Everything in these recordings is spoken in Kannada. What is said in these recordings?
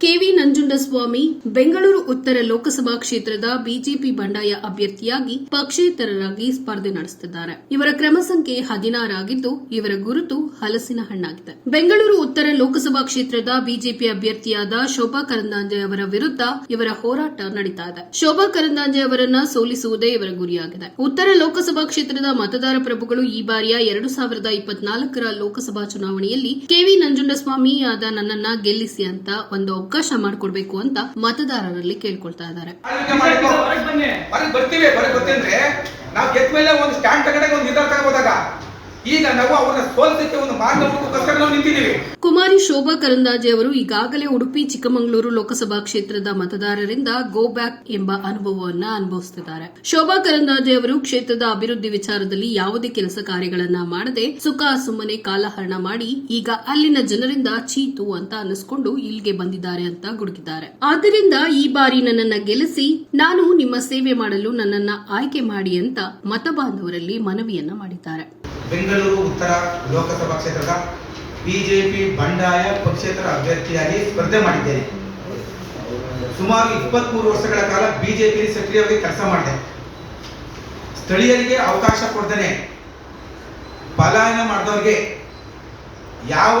ಕೆವಿ ನಂಜುಂಡಸ್ವಾಮಿ ಬೆಂಗಳೂರು ಉತ್ತರ ಲೋಕಸಭಾ ಕ್ಷೇತ್ರದ ಬಿಜೆಪಿ ಬಂಡಾಯ ಅಭ್ಯರ್ಥಿಯಾಗಿ ಪಕ್ಷೇತರರಾಗಿ ಸ್ಪರ್ಧೆ ನಡೆಸುತ್ತಿದ್ದಾರೆ. ಇವರ ಕ್ರಮ ಸಂಖ್ಯೆ ಹದಿನಾರಾಗಿದ್ದು ಇವರ ಗುರುತು ಹಲಸಿನ ಹಣ್ಣಾಗಿದೆ. ಬೆಂಗಳೂರು ಉತ್ತರ ಲೋಕಸಭಾ ಕ್ಷೇತ್ರದ ಬಿಜೆಪಿ ಅಭ್ಯರ್ಥಿಯಾದ ಶೋಭಾ ಕರಂದಾಂಜೆ ಅವರ ವಿರುದ್ಧ ಇವರ ಹೋರಾಟ ನಡೀತಾ ಇದೆ. ಶೋಭಾ ಕರಂದಾಂಜೆ ಅವರನ್ನ ಸೋಲಿಸುವುದೇ ಇವರ ಗುರಿಯಾಗಿದೆ. ಉತ್ತರ ಲೋಕಸಭಾ ಕ್ಷೇತ್ರದ ಮತದಾರ ಪ್ರಭುಗಳು ಈ ಬಾರಿಯ ಎರಡು ಸಾವಿರದ ಇಪ್ಪತ್ನಾಲ್ಕರ ಲೋಕಸಭಾ ಚುನಾವಣೆಯಲ್ಲಿ ಕೆವಿ ನಂಜುಂಡಸ್ವಾಮಿ ಆದ ನನ್ನನ್ನ ಗೆಲ್ಲಿಸಿ ಅಂತ ಒಂದು ಅವಕಾಶ ಮಾಡಿಕೊಡ್ಬೇಕು ಅಂತ ಮತದಾರರಲ್ಲಿ ಕೇಳ್ಕೊಳ್ತಾ ಇದ್ದಾರೆ. ನಾವು ಗೆದ್ದ ಮೇಲೆ ಒಂದು ಸ್ಟ್ಯಾಂಡ್ ತಗೊಂಡಾಗ ಒಂದು ನಿರ್ಧಾರ ತಗೋಬೋದಾಗ ಈಗ ನಾವು ಅವರ ಒಂದು ಮಾರ್ಗ ನಾವು ನಿಂತಿದ್ದೀವಿ. ಕುಮಾರಿ ಶೋಭಾ ಕರಂದಾಜೆ ಅವರು ಈಗಾಗಲೇ ಉಡುಪಿ, ಚಿಕ್ಕಮಗಳೂರು ಲೋಕಸಭಾ ಕ್ಷೇತ್ರದ ಮತದಾರರಿಂದ ಗೋ ಬ್ಯಾಕ್ ಎಂಬ ಅನುಭವವನ್ನ ಅನುಭವಿಸುತ್ತಿದ್ದಾರೆ. ಶೋಭಾ ಕರಂದಾಜೆ ಅವರು ಕ್ಷೇತ್ರದ ಅಭಿವೃದ್ಧಿ ವಿಚಾರದಲ್ಲಿ ಯಾವುದೇ ಕೆಲಸ ಕಾರ್ಯಗಳನ್ನ ಮಾಡದೆ ಸುಖ ಸುಮ್ಮನೆ ಕಾಲಹರಣ ಮಾಡಿ ಈಗ ಅಲ್ಲಿನ ಜನರಿಂದ ಚೀತು ಅಂತ ಅನ್ನಿಸ್ಕೊಂಡು ಇಲ್ಲಿಗೆ ಬಂದಿದ್ದಾರೆ ಅಂತ ಗುಡುಗಿದ್ದಾರೆ. ಆದ್ದರಿಂದ ಈ ಬಾರಿ ನನ್ನನ್ನ ಗೆಲ್ಲಿಸಿ ನಾನು ನಿಮ್ಮ ಸೇವೆ ಮಾಡಲು ನನ್ನನ್ನ ಆಯ್ಕೆ ಮಾಡಿ ಅಂತ ಮತಬಾಂಧವರಲ್ಲಿ ಮನವಿಯನ್ನ ಮಾಡಿದ್ದಾರೆ. ಬೆಂಗಳೂರು ಉತ್ತರ ಲೋಕಸಭಾ ಕ್ಷೇತ್ರದ ಬಿಜೆಪಿ ಬಂಡಾಯ ಪಕ್ಷೇತರ ಅಭ್ಯರ್ಥಿಯಾಗಿ ಸ್ಪರ್ಧೆ ಮಾಡಿದ್ದೇನೆ. ಸುಮಾರು ಇಪ್ಪತ್ಮೂರು ವರ್ಷಗಳ ಕಾಲ ಬಿಜೆಪಿಯಲ್ಲಿ ಸಕ್ರಿಯವಾಗಿ ಕೆಲಸ ಮಾಡಿದೆ. ಸ್ಥಳೀಯರಿಗೆ ಅವಕಾಶ ಕೊಡ್ದೇನೆ ಪಲಾಯನ ಮಾಡಿದವರಿಗೆ ಯಾವ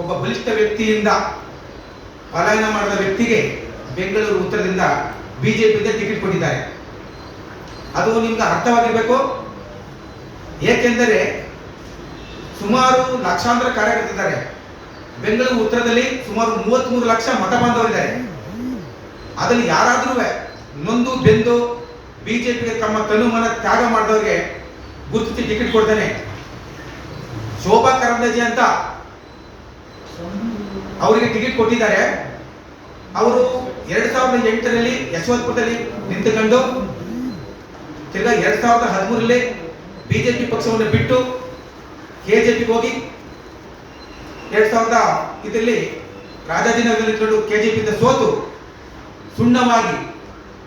ಒಬ್ಬ ಬಲಿಷ್ಠ ವ್ಯಕ್ತಿಯಿಂದ ಪಲಾಯನ ಮಾಡಿದ ವ್ಯಕ್ತಿಗೆ ಬೆಂಗಳೂರು ಉತ್ತರದಿಂದ ಬಿಜೆಪಿಯಿಂದ ಟಿಕೆಟ್ ಕೊಟ್ಟಿದ್ದಾರೆ. ಅದು ನಿಮ್ಗೆ ಅರ್ಥವಾಗಿರಬೇಕು? ಏಕೆಂದರೆ ಸುಮಾರು ಲಕ್ಷಾಂತರ ಕಾರ್ಯಕರ್ತಿದ್ದಾರೆ ಬೆಂಗಳೂರು ಉತ್ತರದಲ್ಲಿ ಸುಮಾರು ಮೂವತ್ಮೂರು ಲಕ್ಷ ಮತ ಬಾಂಧವರಿದ್ದಾರೆ. ಅದರಲ್ಲಿ ಯಾರಾದ್ರೂ ನೊಂದು, ಬೆಂದು ಬಿಜೆಪಿಗೆ ತಮ್ಮ ತನುಮನ ತ್ಯಾಗ ಮಾಡಿದವರಿಗೆ ಗುರುತಿಸಿ ಟಿಕೆಟ್ ಕೊಡ್ತಾನೆ. ಶೋಭಾ ಕರಂದಜಿ ಅಂತ ಅವರಿಗೆ ಟಿಕೆಟ್ ಕೊಟ್ಟಿದ್ದಾರೆ. ಅವರು ಎರಡ್ ಸಾವಿರದ ಎಂಟರಲ್ಲಿ ಯಶವಂತಪುರದಲ್ಲಿ ನಿಂತುಕೊಂಡು ತಿರ್ಗಾ ಎರಡ್ ಸಾವಿರದ ಹದಿಮೂರರಲ್ಲಿ ಬಿಜೆಪಿ ಪಕ್ಷವನ್ನು ಬಿಟ್ಟು ಕೆಜೆಪಿಗೆ ಹೋಗಿ ಎರಡ್ ಸಾವಿರದ ಇದರಲ್ಲಿ ರಾಜಾಜಿನಗರದಲ್ಲಿ ಇಟ್ಕೊಂಡು ಪಿಯಿಂದ ಸೋತು ಸುಣ್ಣವಾಗಿ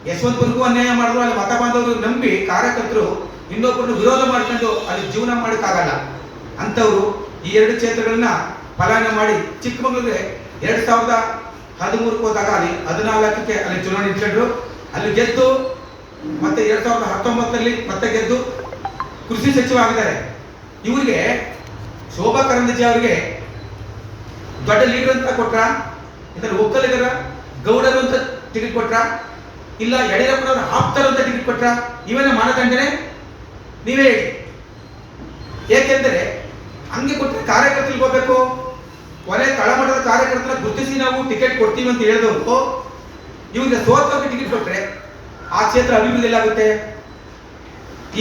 ಯಶವಂತಪುರಕ್ಕೂ ಅನ್ಯಾಯ ಮಾಡಿದ್ರು, ಅಲ್ಲಿ ಮತ ಬಾಂಧವರು ನಂಬಿ ಕಾರ್ಯಕರ್ತರು ಇನ್ನೊಬ್ಬರನ್ನು ವಿರೋಧ ಮಾಡ್ಕೊಂಡು ಅಲ್ಲಿ ಜೀವನ ಮಾಡೋಕ್ಕಾಗಲ್ಲ. ಅಂಥವರು ಈ ಎರಡು ಕ್ಷೇತ್ರಗಳನ್ನ ಪಲಾಯನ ಮಾಡಿ ಚಿಕ್ಕಮಗಳೂರಿಗೆ ಎರಡ್ ಸಾವಿರದ ಹದಿಮೂರಕ್ಕೆ ಹೋದಾಗ ಅಲ್ಲಿ ಹದಿನಾಲ್ಕಕ್ಕೆ ಅಲ್ಲಿ ಚುನಾವಣೆ ಇಟ್ಕೊಂಡ್ರು ಅಲ್ಲಿ ಗೆದ್ದು ಮತ್ತೆ ಎರಡ್ ಸಾವಿರದ ಹತ್ತೊಂಬತ್ತರಲ್ಲಿ ಮತ್ತೆ ಗೆದ್ದು ಕೃಷಿ ಸಚಿವ ಆಗಿದ್ದಾರೆ ಇವರಿಗೆ ಶೋಭಾ ಕರಂದಜಿ ಅವರಿಗೆ ದೊಡ್ಡ ಲೀಡರ್ ಅಂತ ಕೊಟ್ರ? ಇದರ ಒಕ್ಕಲಿಗರ ಗೌಡರು ಅಂತ ಟಿಕೆಟ್ ಕೊಟ್ರ? ಇಲ್ಲ ಯಡಿಯೂರಪ್ಪನವರ ಆಪ್ತರು ಅಂತ ಟಿಕೆಟ್ ಕೊಟ್ರ? ಇವನ ಮಾನದಂಡನೆ? ನೀವೇ ಹೇಳಿ. ಏಕೆಂದರೆ ಹಂಗೆ ಕೊಟ್ಟರೆ ಕಾರ್ಯಕರ್ತರಿಗೆ ಹೋಗ್ಬೇಕು. ಕೊನೆ ತಳಮಟ್ಟದ ಕಾರ್ಯಕರ್ತರ ಗುರುತಿಸಿ ನಾವು ಟಿಕೆಟ್ ಕೊಡ್ತೀವಿ ಅಂತ ಹೇಳಿದವರು, ಇವರಿಗೆ ಸೋತವ್ರಿಗೆ ಟಿಕೆಟ್ ಕೊಟ್ಟರೆ ಆ ಕ್ಷೇತ್ರ ಆಗುತ್ತೆ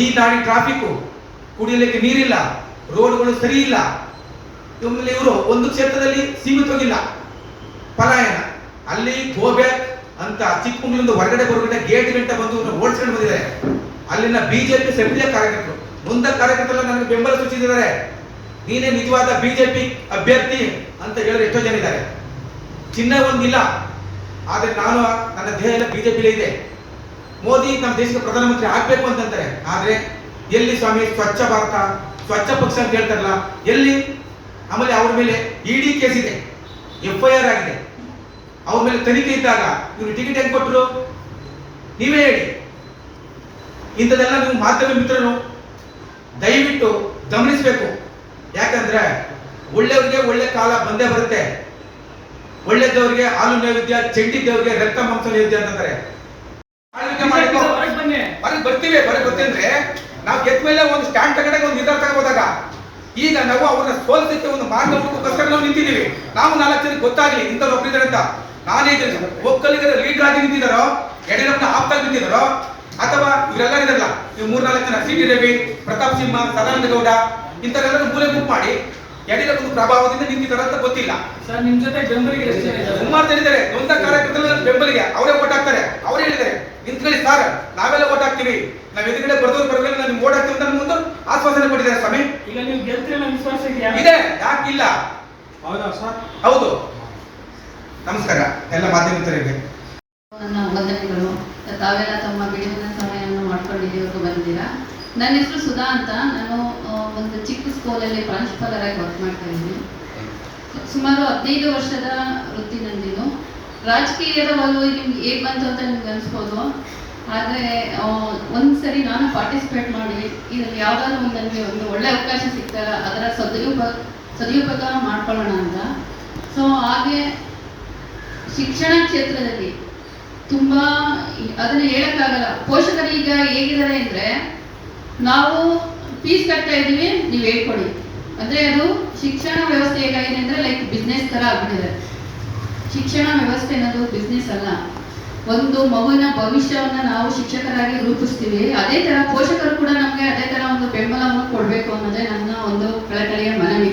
ಈ ನಾಡಿ ಟ್ರಾಫಿಕ್ ಕುಡಿಯಲಿಕ್ಕೆ ನೀರಿಲ್ಲ, ರೋಡ್ಗಳು ಸರಿ ಇಲ್ಲ ಇವರು ಒಂದು ಕ್ಷೇತ್ರದಲ್ಲಿ ಸೀಮಿತವಾಗಿಲ್ಲ ಪಲಾಯನ. ಅಲ್ಲಿ ಗೋಬ್ಯಾಕ್ ಅಂತ ಚಿಕ್ಕಮಗಳೂರಿಂದ ಹೊರಗಡೆ ಹೊರಗಡೆ ಗೇಟ್ ಗಂಟೆ ಬಂದು ಓಡಿಸ್ಕೊಂಡು ಬಂದಿದ್ದಾರೆ. ಅಲ್ಲಿನ ಬಿಜೆಪಿ ಸಕ್ರಿಯ ಕಾರ್ಯಕರ್ತರು. ಮುಂದೆ ಕಾರ್ಯಕರ್ತರು ನನಗೆ ಬೆಂಬಲ ಸೂಚಿಸಿದ್ದಾರೆ. ನೀನೇ ನಿಜವಾದ ಬಿಜೆಪಿ ಅಭ್ಯರ್ಥಿ ಅಂತ ಹೇಳಿದ್ರೆ ಎಷ್ಟೋ ಜನ ಇದ್ದಾರೆ. ಚಿನ್ನ ಒಂದಿಲ್ಲ. ಆದರೆ ನಾನು ನನ್ನ ದೇಹ ಎಲ್ಲ ಬಿಜೆಪಿಲೇ ಇದೆ. ಮೋದಿ ನಮ್ಮ ದೇಶದ ಪ್ರಧಾನಮಂತ್ರಿ ಆಗಬೇಕು ಅಂತಂತಾರೆ. ಆದ್ರೆ ಎಲ್ಲಿ ಸ್ವಾಮಿ ಸ್ವಚ್ಛ ಭಾರತ? ಸ್ವಚ್ಛ ಪಕ್ಷ ಅಂತ ಹೇಳ್ತಾರಲ್ಲ ಎಲ್ಲಿ? ಆಮೇಲೆ ಅವ್ರ ಮೇಲೆ ಇಡಿ ಕೇಸ್ ಇದೆ. ಎಫ್ ಐ ಆರ್ ಆಗಿದೆ. ಅವ್ರ ಮೇಲೆ ತನಿಖೆ ಇದ್ದಾಗ ಇವ್ರು ಟಿಕೆಟ್ ಹೆಂಗ್ ಕೊಟ್ಟರು ನೀವೇ ಹೇಳಿ. ಇಂಥದೆಲ್ಲ ನೀವು ಮಾಧ್ಯಮ ಮಿತ್ರರು ದಯವಿಟ್ಟು ಗಮನಿಸಬೇಕು. ಯಾಕಂದ್ರೆ ಒಳ್ಳೆಯವ್ರಿಗೆ ಒಳ್ಳೆ ಕಾಲ ಬಂದೇ ಬರುತ್ತೆ. ಒಳ್ಳೆದವ್ರಿಗೆ ಹಾಲು ನೈವೇದ್ಯ ಚೆಂಡಿದ್ದವ್ರಿಗೆ ರಕ್ತ ಮಾಂಸ ನೈವೇದ್ಯ ಅಂತಂತಾರೆ ಹೊರಗೆ ಬರ್ತೀವಿ ಹೊರಗೆ ಬರ್ತೀವಿ ನಾವು ಗೆದ್ದ ಮೇಲೆ ಒಂದು ಸ್ಟ್ಯಾಂಡ್ ತಗೊಂಡಾಗ ಒಂದು ನಿರ್ಧಾರ ತಗೋಬೋದಾಗ ಈಗ ನಾವು ಅವ್ರನ್ನ ಸೋಲ್ಸಕ್ಕೆ ಒಂದು ಮಾರ್ಗ ಹುಡುಕೋಸ್ಕರ ನಾವು ನಿಂತಿದ್ದೀವಿ. ನಾವು ನಾಲ್ಕು ಜನಕ್ಕೆ ಗೊತ್ತಾಗಲಿ ಇಂಥವ್ರು ಒಬ್ಬರಿದ್ದಾರೆ ಅಂತ. ನಾನೇ ಜನ ಒಕ್ಕಲಿಗರ ಲೀಡರ್ ಆಗಿ ನಿಂತಿದ್ದಾರೋ ಯಡಿಯೂರಪ್ಪನ ಆಪ್ತಾಗಿ ನಿಂತಿದ್ದಾರೋ ಅಥವಾ ಇವರೆಲ್ಲ ಇದಾರಲ್ಲ ಇವ್ ಮೂರ್ನಾಲ್ಕು ಜನ ಸಿ ಟಿ ರವಿ ಪ್ರತಾಪ್ ಸಿಂಹ ಸದಾನಂದ ಗೌಡ ಇಂಥವರೆಲ್ಲರೂ ಮೂಲೆ ಗುಂಪು ಮಾಡಿ ಯಡಿಯೂರಪ್ಪನ ಪ್ರಭಾವದಿಂದ ನಿಂತಿದ್ದಾರೆ ಅಂತ ಗೊತ್ತಿಲ್ಲ. ಸರ್ ನಿಮ್ಮ ಜೊತೆ ಇದ್ದಾರೆ? ಸುಮಾರು ಜನ ಇದ್ದಾರೆ. ನೊಂದ ಕಾರ್ಯಕರ್ತರು ಬೆಂಬಲಿಗೆ ಅವರೇ ಓಟ್ ಹಾಕ್ತಾರೆ. ಅವರೇ ಹೇಳಿದ್ದಾರೆ. ನಿಂತ್ಕೊಳ್ಳಿ ಸರ್ ನಾವೆಲ್ಲ ಓಟ್ ಹಾಕ್ತೀವಿ. ನಾವ್ ಎದುರುಗಡೆ ಬರ್ದವ್ರು ಬರ್ದಿಲ್ಲ ನಾನು ಓಟ್ ಹಾಕ್ತೀವಿ ಅಂತ ಮುಂದೆ ಆಶ್ವಾಸನೆ ಕೊಟ್ಟಿದ್ದಾರೆ ಸ್ವಾಮಿ. ಈಗ ನೀವು ಗೆಲ್ತೀರ ನಮ್ಮ ವಿಶ್ವಾಸ ಇದೆಯಾ? ಇದೆ. ಯಾಕಿಲ್ಲ? ಹೌದಾ ಸರ್ ಹೌದು. ನಮಸ್ಕಾರ. ಎಲ್ಲ ಮಾಧ್ಯಮ ಮಿತ್ರರಿಗೆ. ನನ್ನ ವಂದನೆಗಳು. ತಾವೆಲ್ಲ ತಮ್ಮ ಬಿಡುವಿನ ಸಮಯವನ್ನು ಮಾಡ್ಕೊಂಡು ಇಲ್ಲಿವರೆಗೂ ಬಂದಿದ್ದೀರಾ? ನನ್ನ ಹೆಸರು ಸುಧಾ ಅಂತ. ನಾನು ಒಂದು ಚಿಕ್ಕ ಸ್ಕೂಲಲ್ಲಿ ಪ್ರಾಂಶುಪಾಲರಾಗಿ ವರ್ಕ್ ಮಾಡ್ತಾ ಇದ್ದೀನಿ. ಸುಮಾರು ಹದಿನೈದು ವರ್ಷದ ವೃತ್ತಿ ರಾಜಕೀಯದ ಒಲವು ನಿಮ್ಗೆ ಹೇಗೆ ಬಂತು ಅಂತ ನಿಮ್ಗೆ ಅನ್ಸ್ಬೋದು? ಆದರೆ ಒಂದ್ಸರಿ ನಾನು ಪಾರ್ಟಿಸಿಪೇಟ್ ಮಾಡಿ, ಇದ್ರಲ್ಲಿ ಯಾವ್ದಾದ್ರು ಒಂದು ನನಗೆ ಒಂದು ಒಳ್ಳೆ ಅವಕಾಶ ಸಿಕ್ತಾಗ ಅದರ ಸದುಪಯೋಗ ಸದುಪಯೋಗ ಮಾಡ್ಕೊಳ್ಳೋಣ ಅಂತ. ಸೊ ಹಾಗೆ ಶಿಕ್ಷಣ ಕ್ಷೇತ್ರದಲ್ಲಿ ತುಂಬ ಅದನ್ನ ಹೇಳಕ್ಕಾಗಲ್ಲ. ಪೋಷಕರು ಈಗ ಹೇಗಿದ್ದಾರೆ ಅಂದರೆ, ನಾವು ಫೀಸ್ ಕಟ್ತಾ ಇದೀವಿ ನೀವು ಹೇಳ್ಕೊಡಿ. ಅಂದರೆ ಅದು ಶಿಕ್ಷಣ ವ್ಯವಸ್ಥೆ ಹೇಗಾಗಿದೆ ಅಂದರೆ ಲೈಕ್ ಬಿಸ್ನೆಸ್ ಥರ ಆಗ್ಬಿಟ್ಟಿದೆ. ಶಿಕ್ಷಣ ವ್ಯವಸ್ಥೆ ಅನ್ನೋದು ಬಿಸ್ನೆಸ್ ಅಲ್ಲ. ಒಂದು ಮಗುವಿನ ಭವಿಷ್ಯವನ್ನ ನಾವು ಶಿಕ್ಷಕರಾಗಿ ರೂಪಿಸ್ತೀವಿ. ಅದೇ ತರ ಪೋಷಕರು ಕೂಡ ನಮಗೆ ಅದೇ ತರ ಒಂದು ಬೆಂಬಲವನ್ನು ಕೊಡಬೇಕು ಅನ್ನೋದೇ ನನ್ನ ಒಂದು ಕಳಕಳಿಯ ಮನವಿ.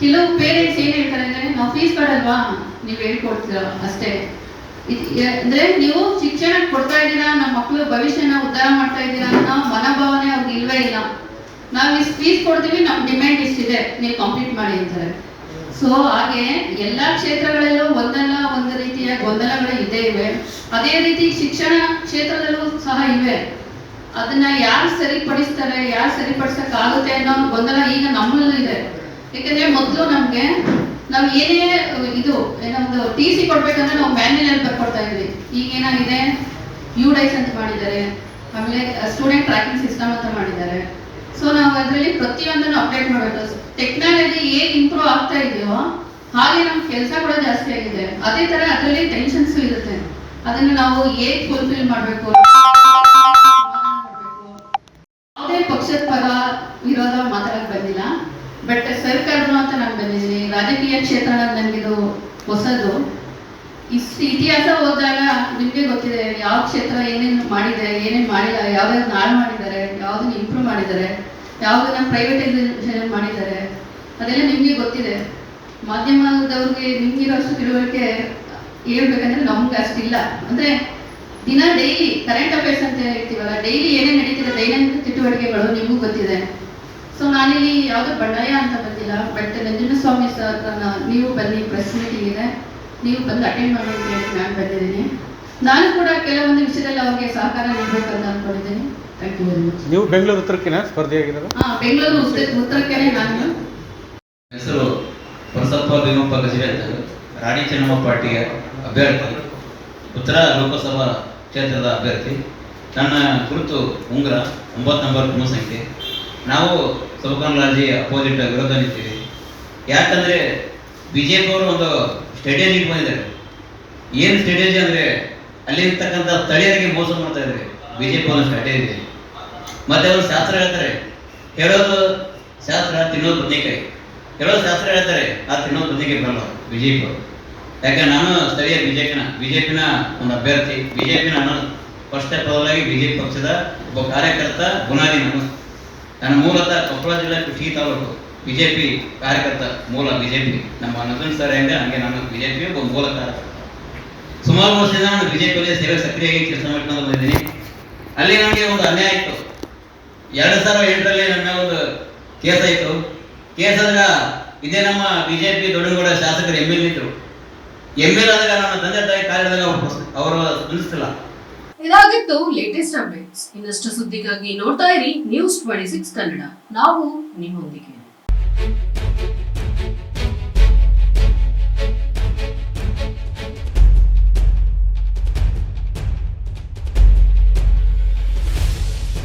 ಕೆಲವು ಪೇರೆಂಟ್ಸ್ ಏನ್ ಹೇಳ್ತಾರೆ ಅಂದ್ರೆ ನಾವು ಫೀಸ್ ಕಟ್ಟಲ್ವಾ ನೀವು ಹೇಳ್ಕೊಡ್ತೀರ ಅಷ್ಟೇ. ಅಂದ್ರೆ ನೀವು ಶಿಕ್ಷಣ ಕೊಡ್ತಾ ಇದ್ದೀರಾ, ನಮ್ಮ ಮಕ್ಕಳು ಭವಿಷ್ಯನ ಉದ್ಧಾರ ಮಾಡ್ತಾ ಇದ್ದೀರಾ ಅನ್ನೋ ಮನೋಭಾವನೆ ಅವ್ರಿಗೆ ಇಲ್ವೇ ಇಲ್ಲ. ನಾವು ಇಷ್ಟು ಫೀಸ್ ಕೊಡ್ತೀವಿ ನಮ್ಮ ಡಿಮ್ಯಾಂಡ್ ಇಷ್ಟಿದೆ. ನೀವು ಕಂಪ್ಲೀಟ್ ಮಾಡಿ ಅಂತಾರೆ. ಸೊ ಹಾಗೆ ಎಲ್ಲಾ ಕ್ಷೇತ್ರಗಳಲ್ಲೂ ಒಂದಲ್ಲ ಒಂದು ರೀತಿಯ ಗೊಂದಲಗಳು ಇದ್ದೇ ಇವೆ. ಅದೇ ರೀತಿ ಶಿಕ್ಷಣ ಕ್ಷೇತ್ರದಲ್ಲೂ ಸಹ ಇವೆ. ಅದನ್ನ ಯಾರು ಸರಿಪಡಿಸ್ತಾರೆ, ಯಾರು ಸರಿಪಡಿಸಕ್ ಆಗುತ್ತೆ ಅನ್ನೋ ಗೊಂದಲ ಈಗ ನಮ್ಮಲ್ಲೂ ಇದೆ. ಯಾಕಂದ್ರೆ ಮೊದಲು ನಮ್ಗೆ ನಾವು ಏನೇ ಇದು ಏನೊಂದು ಟಿ ಸಿ ಕೊಡ್ಬೇಕಂದ್ರೆ ನಾವು ಮ್ಯಾನ್ಯಲ್ ಬರ್ಕೊಡ್ತಾ ಇದ್ವಿ. ಈಗ ಏನಾಗಿದೆ ಯು ಡೈಸ್ ಅಂತ ಮಾಡಿದ್ದಾರೆ. ಆಮೇಲೆ ಸ್ಟೂಡೆಂಟ್ ಟ್ರ್ಯಾಕಿಂಗ್ ಸಿಸ್ಟಮ್ ಅಂತ ಅದರಲ್ಲಿ ಪ್ರತಿಯೊಂದನ್ನು ಅಪ್ಡೇಟ್ ಮಾಡಬೇಕು ಟೆಕ್ನಾಲಜಿ ಏನ್ ಇಂಪ್ರೂವ್ ಆಗ್ತಾ ಇದೆಯೋ, ಹಾಗೆ ನಮ್ಮ ಕೆಲಸ ಕೂಡ ಜಾಸ್ತಿ ಆಗಿದೆ. ಅದೇ ತರ ಅದರಲ್ಲಿ ಟೆನ್ಷನ್ಸ್ ಇರುತ್ತೆ. ಅದನ್ನ ನಾವು ಏನ್ ಫುಲ್ಫಿಲ್ ಮಾಡಬೇಕು? ಯಾವುದೇ ಪಕ್ಷದ ಪರ ವಿರೋಧ ಮಾತಾಡಕ್ ಬಂದಿಲ್ಲ. ಬಟ್ ಸರ್ಕಾರನು ಅಂತ ನಾನು ಬಂದಿದ್ದೀನಿ. ರಾಜಕೀಯ ಕ್ಷೇತ್ರ ನನಗಿದು ಹೊಸದು. ಇಷ್ಟು ಇತಿಹಾಸ ಹೋದಾಗ ನಿಮಗೆ ಗೊತ್ತಿದೆ, ಯಾವ ಕ್ಷೇತ್ರ ಏನೇನು ಮಾಡಿದೆ, ಏನೇನು ಮಾಡಿಲ್ಲ, ಯಾವ್ಯಾವ್ದು ನಾಳೆ ಮಾಡಿದ್ದಾರೆ, ಯಾವ್ದನ್ನ ಇಂಪ್ರೂವ್ ಮಾಡಿದ್ದಾರೆ. ಯಾವ್ದನ್ನ ಪ್ರೈವೇಟೈಸೇಷನ್ ಮಾಡಿದ್ದಾರೆ, ಅದೆಲ್ಲ ನಿಮಗೆ ಗೊತ್ತಿದೆ. ಮಾಧ್ಯಮದವ್ರಿಗೆ ನಿಮ್ಗಿರೋಷ್ಟು ತಿಳುವಳಿಕೆ ಹೇಳ್ಬೇಕಂದ್ರೆ ನಮ್ಗೆ ಅಷ್ಟಿಲ್ಲ. ಅಂದ್ರೆ ದಿನ ಡೈಲಿ ಕರೆಂಟ್ ಅಫೇರ್ಸ್ ಅಂತ ಹೇಳ್ತೀವಲ್ಲ ಡೈಲಿ ಏನೇ ನಡೀತಿದೆ, ದೈನಂದಿನ ಚಟುವಟಿಕೆಗಳು ನಿಮಗೂ ಗೊತ್ತಿದೆ. ಸೊ ನಾನಿಲ್ಲಿ ಯಾವುದೋ ಬಂಡಾಯ ಅಂತ ಬಂದಿಲ್ಲ ಬಟ್ ನಂಜನಸ್ವಾಮಿ ಸರ್ ನೀವು ಬನ್ನಿ ಪ್ರೆಸ್ ಮೀಟಿಂಗ್ ಇದೆ. ನೀವು ಬಂದು ಅಟೆಂಡ್ ಮಾಡಿ ಅಂತ ಹೇಳಿ ನಾನು ಬಂದಿದ್ದೀನಿ. ನಾನು ಕೂಡ ಕೆಲವೊಂದು ವಿಷಯದಲ್ಲಿ ಅವ್ರಿಗೆ ಸಹಕಾರ ನೀಡಬೇಕು ಅಂತ ಅನ್ಕೊಂಡಿದ್ದೀನಿ. ಥ್ಯಾಂಕ್ ಯು ವೆರಿ ಮಚ್ ನೀವು ಬೆಂಗಳೂರು ಉತ್ತರಕ್ಕೆ ಸ್ಪರ್ಧೆಯಾಗಿರೋದು? ಹಾ ಬೆಂಗಳೂರು ಉತ್ತರ ನಾನು. ಹೆಸರು ಪರಸಪ್ಪ ಭೀಮಪ್ಪ ಗಜರೆ ಅಂತ. ರಾಣಿ ಚೆನ್ನಮ್ಮ ಪಾರ್ಟಿಯ ಅಭ್ಯರ್ಥಿ. ಉತ್ತರ ಲೋಕಸಭಾ ಕ್ಷೇತ್ರದ ಅಭ್ಯರ್ಥಿ. ನನ್ನ ಗುರುತು ಉಂಗ್ರ ಒಂಬತ್ತು ನಂಬರ್ ಕುಟುಂಬ ಸಂಖ್ಯೆ. ನಾವು ಸೌಕರ್ಲಾಜಿ ಅಪೋಸಿಟ್ ವಿರೋಧ ನಿಂತೀವಿ ಯಾಕಂದ್ರೆ ಬಿಜೆಪಿ ಅವರು ಒಂದು ಸ್ಟೇಡಿಯಂ ಬಂದಿದ್ದಾರೆ. ಏನು ಸ್ಟ್ರಾಟಜಿ ಅಂದ್ರೆ ಅಲ್ಲಿರ್ತಕ್ಕಂಥ ಸ್ಥಳೀಯರಿಗೆ ಮೋಸ ಮಾಡ್ತಾ ಇದ್ದಾರೆ. ಬಿಜೆಪಿ ಒಂದು ಸ್ಟ್ರಾಟಜಿ ಮತ್ತೆ ಅವರು ಶಾಸ್ತ್ರ ಹೇಳ್ತಾರೆ, ಹೇಳೋದು ಶಾಸ್ತ್ರ ತಿನ್ನೋದು ಬದನೆಕಾಯಿ. ಹೇಳೋದು ಶಾಸ್ತ್ರ ಹೇಳ್ತಾರೆ, ಆ ತಿನ್ನೋದು ಬದನೆಕಾಯಿ ಬರಲ್ಲ ಬಿಜೆಪಿ ಯಾಕಂದ್ರೆ ಯಾಕೆ ನಾನು ಸ್ಥಳೀಯ ಬಿಜೆಪಿನ ಬಿಜೆಪಿನ ಒಂದು ಅಭ್ಯರ್ಥಿ, ಬಿಜೆಪಿನ ನಾನು ಫಸ್ಟ್ ಪದವಾಗಿ ಬಿಜೆಪಿ ಪಕ್ಷದ ಒಬ್ಬ ಕಾರ್ಯಕರ್ತ ಬುನಾದಿ ನಾನು ನನ್ನ ಮೂಲತಃ ಕೊಪ್ಪಳ ಜಿಲ್ಲೆ ಕೃಷಿ ತಾಲೂಕು ಬಿಜೆಪಿ ಕಾರ್ಯಕರ್ತ ಮೂಲ ಬಿಜೆಪಿ. ನಮ್ಮ ನದನ್ ಸರ್ ಹೆಂಗೆ, ಹಂಗೆ ನಾನು ಬಿಜೆಪಿ ಒಬ್ಬ ಮೂಲ ಕಾರ್ಯಕರ್ತ. ಸುಮಾರು ವರ್ಷದಿಂದ ನಾನು ಬಿಜೆಪಿಯಲ್ಲಿ ಸೇವೆ ಸಕ್ರಿಯವಾಗಿ ಕೆಲಸ ಮಾಡ್ಕೊಂಡು ಬಂದಿದ್ದೀನಿ. ಅಲ್ಲಿ ನನಗೆ ಒಂದು ಅನ್ಯಾಯ ಆಯಿತು ಎರಡು ಸಾವಿರದ ಎಂಟರಲ್ಲಿ ನನ್ನ ಒಂದು ಕೇಸ್ ಆಯಿತು. ಕೇಸ್ ಆದಾಗ ಇದೇ ನಮ್ಮ ಬಿಜೆಪಿ ದೊಡ್ಡಗೌಡ ಶಾಸಕರು ಎಂ ಎಲ್ ಇದ್ರು. ಎಂ ಎಲ್ ಆದಾಗ ನನ್ನ ತಂದೆ ತಾಯಿ ಕಾರ್ಯದಾಗ ಅವರು ಸ್ಪಂದಿಸಲ್ಲ ಇದಾಗಿತ್ತು ಲೇಟೆಸ್ಟ್ ಅಪ್ಡೇಟ್ಸ್ ಇನ್ನಷ್ಟು ಸುದ್ದಿಗಾಗಿ ನೋಡ್ತಾ ಇರಿ ನ್ಯೂಸ್ ಟ್ವೆಂಟಿ ಸಿಕ್ಸ್ ಕನ್ನಡ. ನಾವು ನಿಮ್ಮೊಂದಿಗೆ.